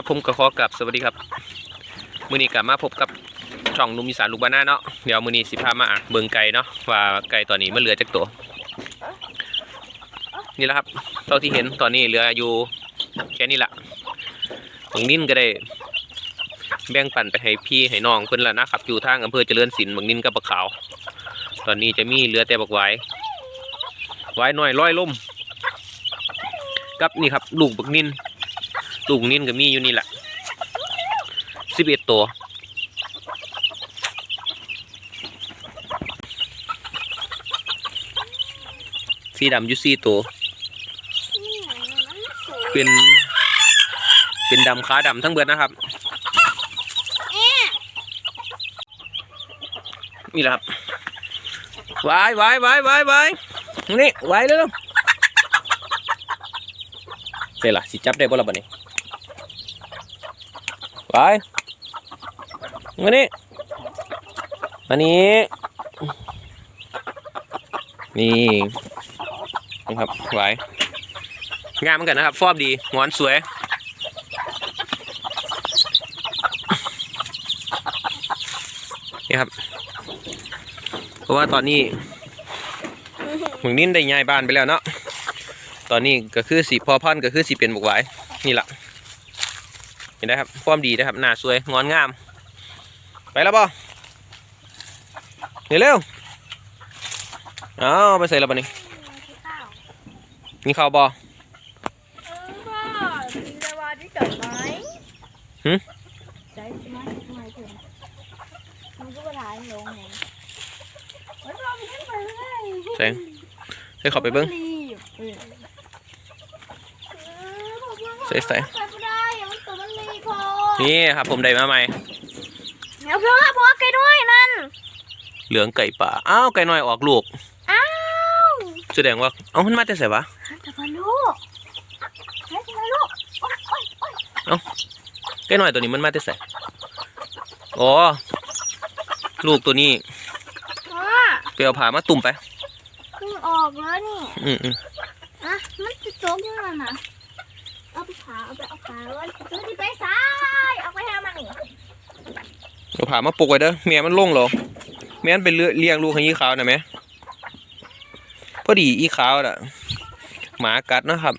ครับผมก็ขอกลับสวัสดีครับ มือนี้กลับมาพบกับช่องนุ่มอีสานลูกบ้านนาเนาะเดี๋ยวมือนี้สิพามาเบิ่งไก่เนาะว่าไก่ตอนนี้มันเหลือจักตัว นี่แหละครับเท่าที่เห็นตอนนี้เหลืออยู่แค่นี้แหละบางนินก็ได้ แบ่งปันไปให้พี่ให้น้องเพิ่อนละนะครับอยู่ทางอำเภอเจริญศิลป์บางนินกับบักขาว ตอนนี้จะมีเหลือแต่บักไว้ไว้น้อยร้อยล่มกับนี่ครับลูกบักนิน ลูกบักนินก็มีอยู่นี่แหละสิบเอ็ดตัวสีดำอยู่สี่ตัว เป็น เป็นดำขาดำทั้งเบิดนะครับ นี่แหละครับวายวายวายวายวายนี่วายเร็วเสร็จละสิจับได้บ่ละบัดนี้ายมานี่มานี่นี่นะครับวายงามเหมือนกันนะครับ ฟอร์มดีงอนสวยนี่ครับ เพราะว่าตอนนี้หมึงนิ่นได้ย้ายบ้านไปแล้วเนาะตอนนี้ก็คือสีพอพันก็คือสีเป็นบกไว้นี่แหละ เห็นได้ครับฟอร์มดีนะครับหน้าสวยงอนงาม ไปแล้วป่เดี๋ยวเร็วเอาไปใส่แล้วป่ะนี่มีข้าวบอหึใจไหมทำไมถึงมันก็ไปถ่ายลงไงมันเราไม่ขึ้นไปเลยใส่ใส่เข้าไปเบิ้งรีบเออใส่ใส่ นี่ครับผมได้มาใหม่เดี๋ยวพ่อพ่อไก่ด้วยนั่น เหลืองไก่ป่า อ้าวไก่น้อยออกลูก อ้าวแสดงว่า เอ้ามันมาแต่ไสวะจะมาลูกให้จะมาลูกโอ๊ยโอ๊ยโอ๊ยไก่น้อยตัวนี้มันมาแต่ไสอ๋อ ลูกตัวนี้พ่อไปเอาผ้ามาตุ่มไปเพิ่งออกแล้วนี่ อืมอืมอะมันจะโจ๊กยังไงนะ เอาไปขาเอาไปเอาขาแล้วจะที่ไปซ้ายเอาไปให้มันนี่เอาผ้ามาปกไว้เด้อแม่มันลงเหรอแม่มันเป็นเรือเลี้ยงลูกให้ยี่ขาวนะแม่พอดีอีขาวน่ะหมากัดนะครับ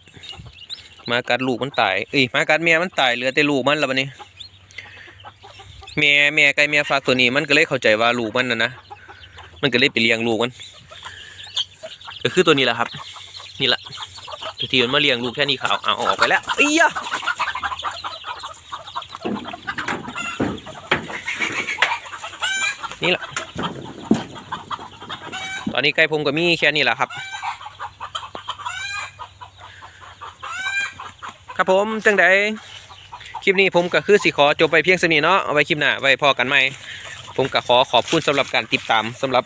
หมากัดลูกมันตายเอ้ยหมากัดแม่มันตายเหลือแต่ลูกมันแล้วบัดนี้แม่แม่ไก่แม่ฝากตัวนี้มันก็เลยเข้าใจว่าลูกมันนะนะมันก็เลยไปเลี้ยงลูกมันก็คือตัวนี้แหละครับ นี่แหละ ตัวที่มันมาเลี้ยงลูกแค่นี้ขาวเอาเอาออกไปแล้วเอ้ยะนี่แหละ ตอนนี้ไก่ผมก็มีแค่นี้แหละครับ ครับผมจังใดคลิปนี้ผมก็คือสิขอจบไปเพียงสนี้เนาะเอาไว้คลิปหน้าไว้พอกันใหม่ผมก็ขอขอบคุณสำหรับการติดตามสำหรับ